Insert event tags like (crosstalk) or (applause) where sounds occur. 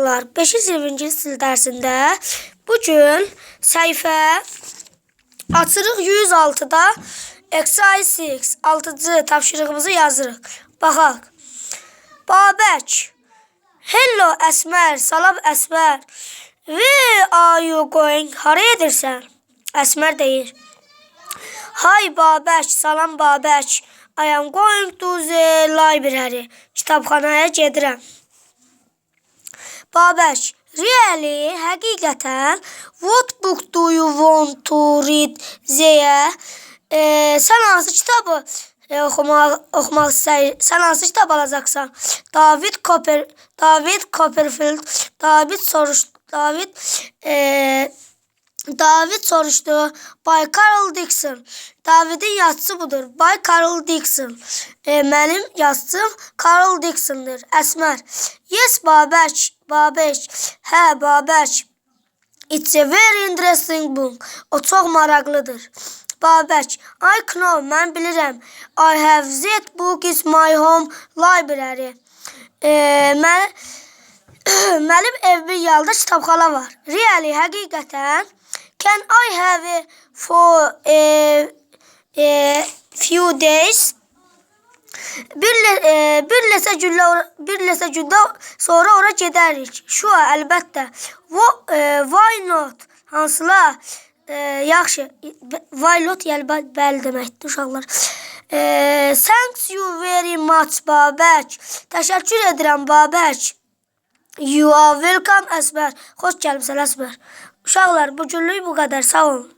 uşaqlar, 5-ci sinif dərsində bu gün səhifə açırıq 106-da exercise 6 6-cı tapşırığımızı yazırıq. Baxaq. Babək. Hello Əsmər, salam Əsmər. Where are you going? Haraya edirsən? Əsmər deyir. Hi Babək, salam Babək. I am going to the library. Kitabxanaya gedirəm. Babək, really, həqiqətən, what book do you want to read there? E, sən hansı kitabı e, oxumaq, oxumaq istəyir? Sən hansı kitab alacaqsan? David Copper, David Copperfield, David soruşdu. David e, David soruşdu. Bay Carl Dixon. Davidin yazısı budur. Bay Carl Dixon. E, mənim yazıcım Carl Dixon'dır. Əsmər. Yes, Babək. Babək. Hə, Babək. It's a very interesting book. O çox maraqlıdır. Babək. I know, mən bilirəm. I have that book is my home library. E, mən Mənim (clears throat) evimin yanında kitabxana var. Really, həqiqətən. Can I have it for a, a few days? Bir, e, gündə ora- bir neçə gündə sonra ora gedərik. Sure, əlbəttə. Wo- e, why not? Hansılar? E, yaxşı. Why not? Bə- bəli deməkdir uşaqlar. E, thanks you very much Babək. Təşəkkür edirəm Babək. You are welcome Əsbər. Xoş gəlmisən Əsbər. Uşaqlar, bu günlük bu qədər. Sağ olun.